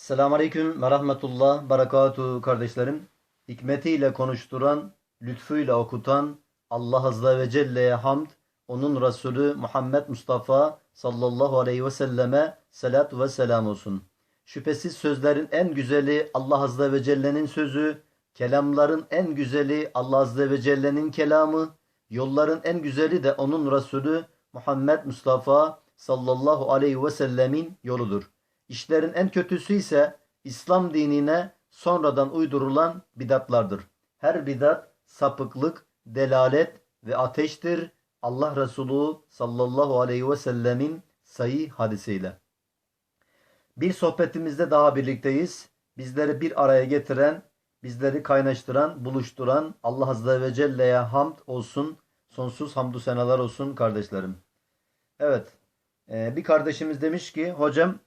Selamun Aleyküm ve Rahmetullah, Berekatuhu kardeşlerim. Hikmetiyle konuşturan, lütfuyla okutan Allah Azze ve Celle'ye hamd, onun Resulü Muhammed Mustafa sallallahu aleyhi ve selleme selat ve selam olsun. Şüphesiz sözlerin en güzeli Allah Azze ve Celle'nin sözü, kelamların en güzeli Allah Azze ve Celle'nin kelamı, yolların en güzeli de onun Resulü Muhammed Mustafa sallallahu aleyhi ve sellemin yoludur. İşlerin en kötüsü ise İslam dinine sonradan uydurulan bidatlardır. Her bidat sapıklık, delalet ve ateştir. Allah Resulü sallallahu aleyhi ve sellemin sayı hadisiyle. Bir sohbetimizde daha birlikteyiz. Bizleri bir araya getiren, bizleri kaynaştıran, buluşturan Allah Azze ve Celle'ye hamd olsun. Sonsuz hamdü senalar olsun kardeşlerim. Evet. e, Bir kardeşimiz demiş ki hocam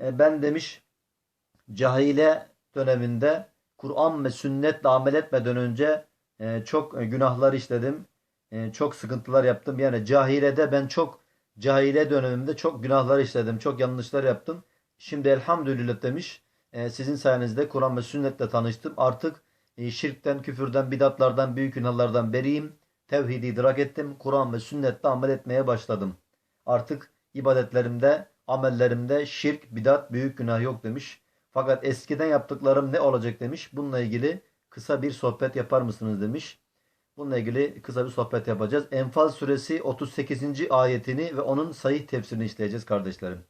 e, ben demiş cahile döneminde Kur'an ve sünnetle amel etmeden önce e, çok e, günahlar işledim. Çok sıkıntılar yaptım. Yani cahilede ben çok cahile dönemimde çok günahlar işledim. Çok yanlışlar yaptım. Şimdi elhamdülillah demiş. Sizin sayenizde Kur'an ve sünnetle tanıştım. Artık şirkten, küfürden, bidatlardan, büyük günahlardan beriyim. Tevhidi idrak ettim. Kur'an ve sünnetle amel etmeye başladım. Artık ibadetlerimde, amellerimde şirk, bidat, büyük günah yok demiş. Fakat eskiden yaptıklarım ne olacak demiş. Bununla ilgili kısa bir sohbet yapar mısınız demiş. Bununla ilgili kısa bir sohbet yapacağız. Enfal suresi 38. ayetini ve onun sahih tefsirini işleyeceğiz kardeşlerim.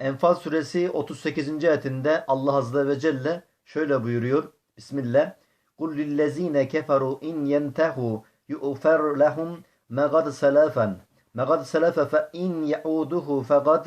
Enfal suresi 38. ayetinde Allah Azze ve Celle şöyle buyuruyor. Bismillah. قُلْ لِلَّذ۪ينَ كَفَرُوا اِنْ يَنْتَهُوا يُؤْفَرْ لَهُمْ مَغَدْ سَلَافًا مَغَدْ سَلَفَ فَاِنْ يَعُودُهُ فَقَدْ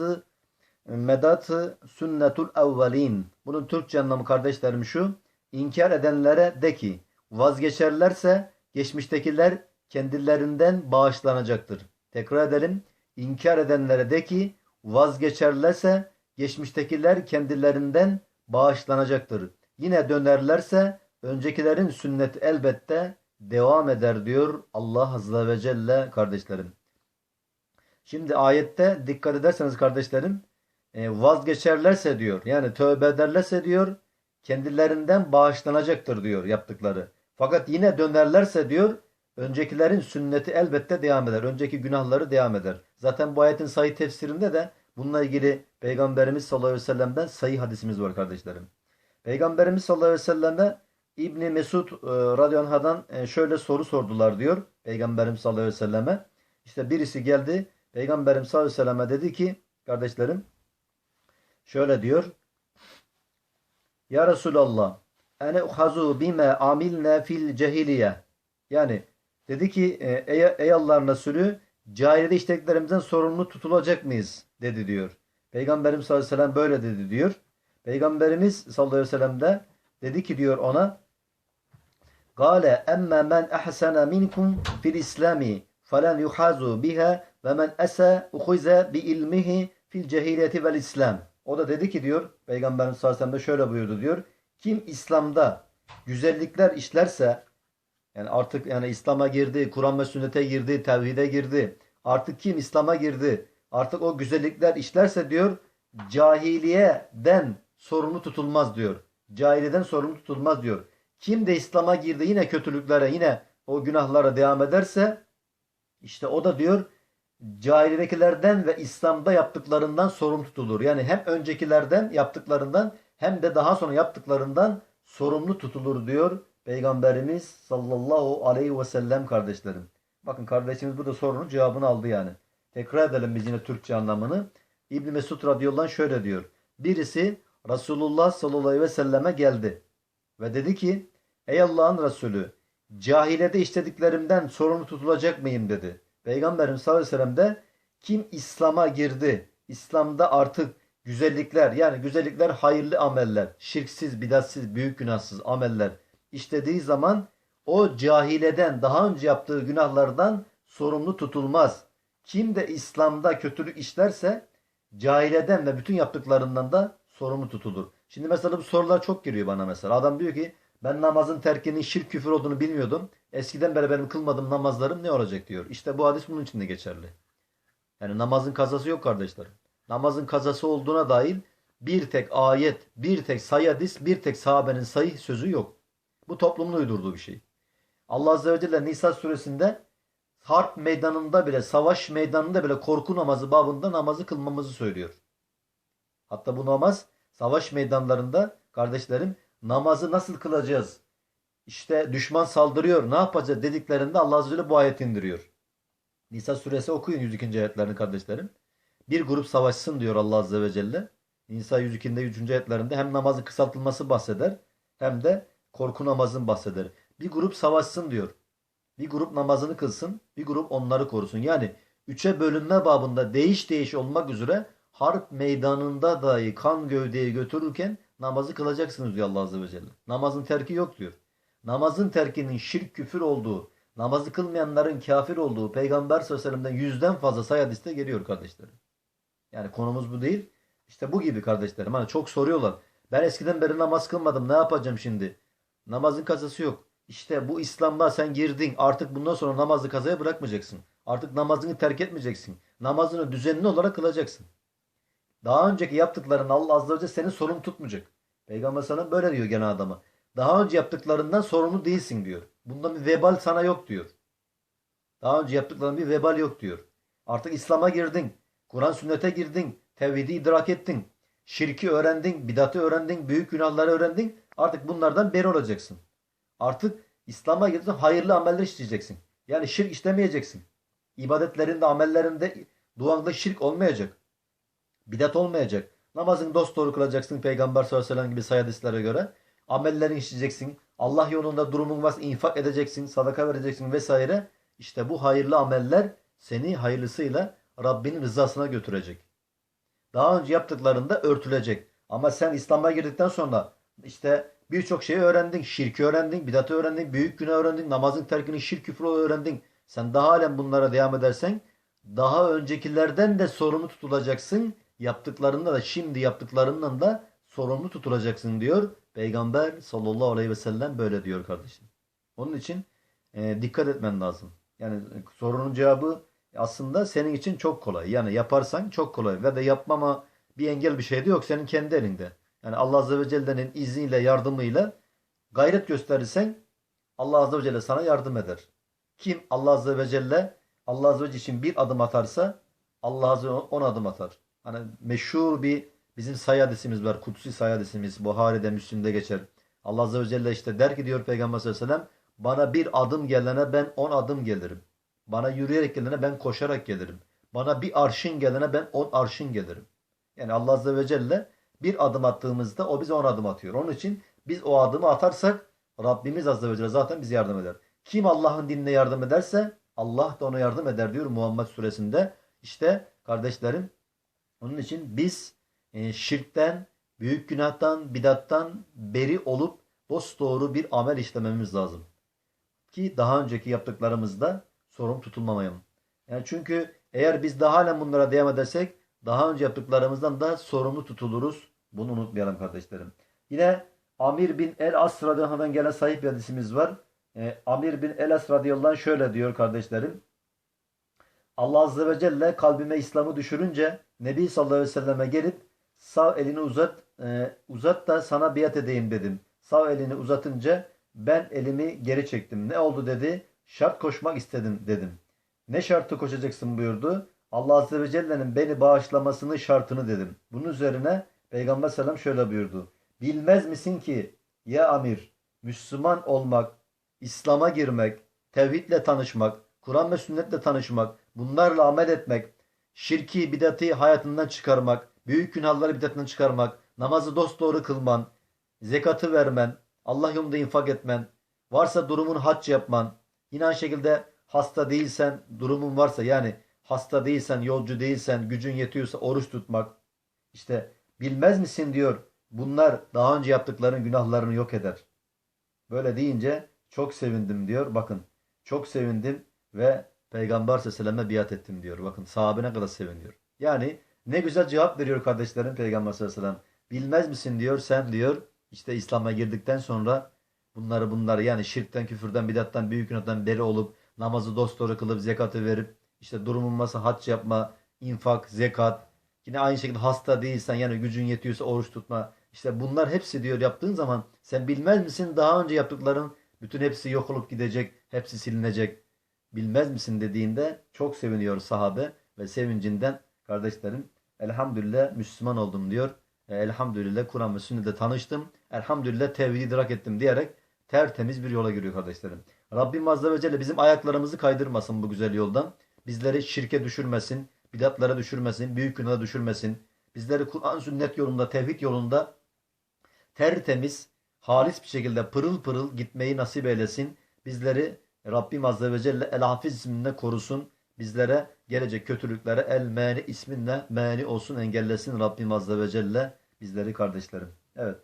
medat sünnetul evvelin. Bunun Türkçe anlamı kardeşlerim şu. İnkar edenlere de ki vazgeçerlerse geçmiştekiler kendilerinden bağışlanacaktır. Tekrar edelim. İnkar edenlere de ki vazgeçerlerse geçmiştekiler kendilerinden bağışlanacaktır. Yine dönerlerse öncekilerin sünneti elbette devam eder diyor Allah Azze ve Celle kardeşlerim. Şimdi ayette dikkat ederseniz kardeşlerim vazgeçerlerse diyor yani tövbe ederlerse diyor kendilerinden bağışlanacaktır diyor yaptıkları. Fakat yine dönerlerse diyor öncekilerin sünneti elbette devam eder. Önceki günahları devam eder. Zaten bu ayetin sayı tefsirinde de bununla ilgili Peygamberimiz sallallahu aleyhi ve sellem'den sayı hadisimiz var kardeşlerim. Peygamberimiz sallallahu aleyhi ve selleme İbni Mesud e, radıyallahu anh'dan e, şöyle soru sordular diyor. Peygamberimiz sallallahu aleyhi ve selleme. İşte birisi geldi. Peygamberimiz sallallahu aleyhi ve selleme dedi ki kardeşlerim Şöyle diyor. Ya Resulallah ene uhazu bime amilne fil cehiliye. Yani dedi ki e, ey, ey Allah'ın Resulü cahiliyede işlediklerimizden sorumlu tutulacak mıyız? dedi diyor. Peygamberimiz sallallahu aleyhi ve sellem böyle dedi diyor. Peygamberimiz sallallahu aleyhi ve sellem de dedi ki diyor ona Gale emme men ahsana minkum fil islami falan yuhazu biha ve men esa uhuze bi ilmihi fil cehiliyeti vel islam. O da dedi ki diyor Peygamberimiz sallallahu aleyhi ve sellem de şöyle buyurdu diyor. Kim İslam'da güzellikler işlerse yani artık yani İslam'a girdi, Kur'an ve sünnete girdi, tevhide girdi. Artık kim İslam'a girdi? Artık o güzellikler işlerse diyor cahiliyeden sorumlu tutulmaz diyor. Cahiliyeden sorumlu tutulmaz diyor. Kim de İslam'a girdi yine kötülüklere yine o günahlara devam ederse işte o da diyor cahiliyedekilerden ve İslam'da yaptıklarından sorumlu tutulur. Yani hem öncekilerden yaptıklarından hem de daha sonra yaptıklarından sorumlu tutulur diyor Peygamberimiz sallallahu aleyhi ve sellem kardeşlerim. Bakın kardeşimiz burada sorunun cevabını aldı yani. Tekrar edelim biz yine Türkçe anlamını. İbn Mesud radıyallahu şöyle diyor. Birisi Resulullah sallallahu aleyhi ve selleme geldi ve dedi ki Ey Allah'ın Resulü cahilede işlediklerimden sorumlu tutulacak mıyım dedi. Peygamberimiz sallallahu aleyhi ve sellem de kim İslam'a girdi, İslam'da artık güzellikler yani güzellikler hayırlı ameller, şirksiz, bidatsiz, büyük günahsız ameller işlediği zaman o cahileden daha önce yaptığı günahlardan sorumlu tutulmaz. Kim de İslam'da kötülük işlerse cahileden ve bütün yaptıklarından da sorumlu tutulur. Şimdi mesela bu sorular çok geliyor bana mesela. Adam diyor ki ben namazın terkinin şirk küfür olduğunu bilmiyordum. Eskiden beri benim kılmadığım namazlarım ne olacak diyor. İşte bu hadis bunun için de geçerli. Yani namazın kazası yok kardeşlerim. Namazın kazası olduğuna dair bir tek ayet, bir tek sayı hadis, bir tek sahabenin sayı sözü yok. Bu toplumun uydurduğu bir şey. Allah Azze ve Celle Nisa suresinde harp meydanında bile, savaş meydanında bile korku namazı babında namazı kılmamızı söylüyor. Hatta bu namaz savaş meydanlarında kardeşlerim namazı nasıl kılacağız? İşte düşman saldırıyor ne yapacağız dediklerinde Allah Azze ve Celle bu ayet indiriyor. Nisa suresi okuyun 102. ayetlerini kardeşlerim. Bir grup savaşsın diyor Allah Azze ve Celle. Nisa 102'de 103. ayetlerinde hem namazın kısaltılması bahseder hem de korku namazın bahseder. Bir grup savaşsın diyor. Bir grup namazını kılsın, bir grup onları korusun. Yani üçe bölünme babında değiş değiş olmak üzere harp meydanında dahi kan gövdeyi götürürken namazı kılacaksınız diyor Allah Azze ve Celle. Namazın terki yok diyor. Namazın terkinin şirk küfür olduğu, namazı kılmayanların kafir olduğu Peygamber sallallahu yüzden fazla sayı hadiste geliyor kardeşlerim. Yani konumuz bu değil. İşte bu gibi kardeşlerim. Hani çok soruyorlar. Ben eskiden beri namaz kılmadım. Ne yapacağım şimdi? Namazın kazası yok. İşte bu İslam'da sen girdin. Artık bundan sonra namazı kazaya bırakmayacaksın. Artık namazını terk etmeyeceksin. Namazını düzenli olarak kılacaksın. Daha önceki yaptıkların Allah Azze ve Celle senin sorumlu tutmayacak. Peygamber sana böyle diyor gene adama. Daha önce yaptıklarından sorumlu değilsin diyor. Bundan bir vebal sana yok diyor. Daha önce yaptıkların bir vebal yok diyor. Artık İslam'a girdin. Kur'an sünnete girdin. Tevhidi idrak ettin. Şirki öğrendin. Bidatı öğrendin. Büyük günahları öğrendin. Artık bunlardan beri olacaksın. Artık İslam'a girdin hayırlı ameller işleyeceksin. Yani şirk işlemeyeceksin. İbadetlerinde, amellerinde, duanda şirk olmayacak. Bidat olmayacak. Namazını dosdoğru kılacaksın Peygamber sallallahu aleyhi ve sellem gibi sayı hadislere göre. Amellerini işleyeceksin. Allah yolunda durumun varsa infak edeceksin, sadaka vereceksin vesaire. İşte bu hayırlı ameller seni hayırlısıyla Rabbinin rızasına götürecek. Daha önce yaptıklarında örtülecek. Ama sen İslam'a girdikten sonra işte birçok şeyi öğrendin. Şirki öğrendin, bidatı öğrendin, büyük günah öğrendin, namazın terkini şirk küfrü öğrendin. Sen daha halen bunlara devam edersen daha öncekilerden de sorumlu tutulacaksın. Yaptıklarında da şimdi yaptıklarından da sorumlu tutulacaksın diyor. Peygamber sallallahu aleyhi ve sellem böyle diyor kardeşim. Onun için e, dikkat etmen lazım. Yani sorunun cevabı aslında senin için çok kolay. Yani yaparsan çok kolay. Ve de yapmama bir engel bir şey de yok. Senin kendi elinde. Yani Allah Azze ve Celle'nin izniyle, yardımıyla gayret gösterirsen Allah Azze ve Celle sana yardım eder. Kim Allah Azze ve Celle Allah Azze ve Celle için bir adım atarsa Allah Azze ve Celle on adım atar. Hani meşhur bir bizim sayı hadisimiz var. Kutsi sayı hadisimiz. Buhari'de, Müslim'de geçer. Allah Azze ve Celle işte der ki diyor Peygamber sallallahu aleyhi ve sellem bana bir adım gelene ben on adım gelirim. Bana yürüyerek gelene ben koşarak gelirim. Bana bir arşın gelene ben on arşın gelirim. Yani Allah Azze ve Celle bir adım attığımızda o bize on adım atıyor. Onun için biz o adımı atarsak Rabbimiz Azze ve Celle zaten bize yardım eder. Kim Allah'ın dinine yardım ederse Allah da ona yardım eder diyor Muhammed suresinde. İşte kardeşlerim onun için biz e, şirkten, büyük günahtan, bidattan beri olup dosdoğru bir amel işlememiz lazım. Ki daha önceki yaptıklarımızda sorun tutulmamayalım. Yani çünkü eğer biz daha halen bunlara devam edersek daha önce yaptıklarımızdan da sorumlu tutuluruz. Bunu unutmayalım kardeşlerim. Yine Amir bin El-As radıyallahu gelen sahip bir hadisimiz var. E, Amir bin El-As radıyallahu şöyle diyor kardeşlerim. Allah azze ve celle kalbime İslam'ı düşürünce Nebi sallallahu aleyhi ve selleme gelip sağ elini uzat e, uzat da sana biat edeyim dedim. Sağ elini uzatınca ben elimi geri çektim. Ne oldu dedi. Şart koşmak istedim dedim. Ne şartı koşacaksın buyurdu. Allah Azze ve Celle'nin beni bağışlamasını şartını dedim. Bunun üzerine Peygamber Selam şöyle buyurdu. Bilmez misin ki ya amir Müslüman olmak, İslam'a girmek, tevhidle tanışmak, Kur'an ve sünnetle tanışmak, bunlarla amel etmek, şirki, bidati hayatından çıkarmak, büyük günahları bidatından çıkarmak, namazı dosdoğru kılman, zekatı vermen, Allah yolunda infak etmen, varsa durumun hac yapman, yine aynı şekilde hasta değilsen, durumun varsa yani hasta değilsen, yolcu değilsen, gücün yetiyorsa oruç tutmak. İşte bilmez misin diyor. Bunlar daha önce yaptıkların günahlarını yok eder. Böyle deyince çok sevindim diyor. Bakın çok sevindim ve Peygamber Aleyhisselam'a biat ettim diyor. Bakın sahabe ne kadar seviniyor. Yani ne güzel cevap veriyor kardeşlerim Peygamber Aleyhisselam. Bilmez misin diyor sen diyor işte İslam'a girdikten sonra bunları bunları yani şirkten, küfürden, bidattan, büyük günahdan beri olup namazı dosdoğru kılıp zekatı verip işte durumun varsa hac yapma, infak, zekat, Yine aynı şekilde hasta değilsen yani gücün yetiyorsa oruç tutma. İşte bunlar hepsi diyor yaptığın zaman sen bilmez misin daha önce yaptıkların bütün hepsi yok olup gidecek, hepsi silinecek. Bilmez misin dediğinde çok seviniyor sahabe ve sevincinden kardeşlerim elhamdülillah Müslüman oldum diyor. E, Elhamdülillah Kur'an ve sünnetle tanıştım. Elhamdülillah tevhidi idrak ettim diyerek tertemiz bir yola giriyor kardeşlerim. Rabbim Azze ve Celle bizim ayaklarımızı kaydırmasın bu güzel yoldan. Bizleri şirke düşürmesin, bidatlara düşürmesin, büyük günaha düşürmesin. Bizleri Kur'an sünnet yolunda, tevhid yolunda tertemiz, halis bir şekilde pırıl pırıl gitmeyi nasip eylesin. Bizleri Rabbim Azze ve Celle El Hafiz isminde korusun. Bizlere gelecek kötülüklere El Mani isminle mani olsun engellesin Rabbim Azze ve Celle bizleri kardeşlerim. Evet.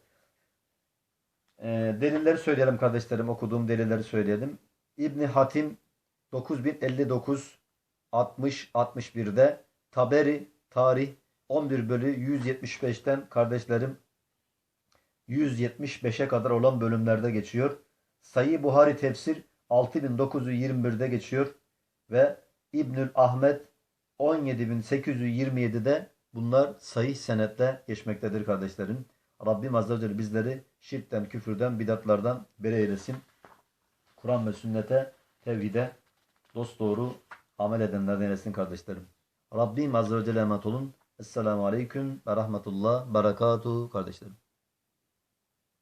Ee, delilleri söyleyelim kardeşlerim. Okuduğum delilleri söyleyelim. İbni Hatim 9059 60 61'de Taberi tarih 11 bölü 175'ten kardeşlerim 175'e kadar olan bölümlerde geçiyor. Sayı Buhari tefsir 6921'de geçiyor ve İbnül Ahmet 17827'de bunlar sahih senette geçmektedir kardeşlerim. Rabbim Azze ve Celle bizleri şirkten, küfürden, bidatlardan beri eylesin. Kur'an ve sünnete, tevhide dosdoğru amel edenlerden eylesin kardeşlerim. Rabbim Azze ve Celle emanet olun. Esselamu Aleyküm ve Rahmetullah, Berekatuhu kardeşlerim.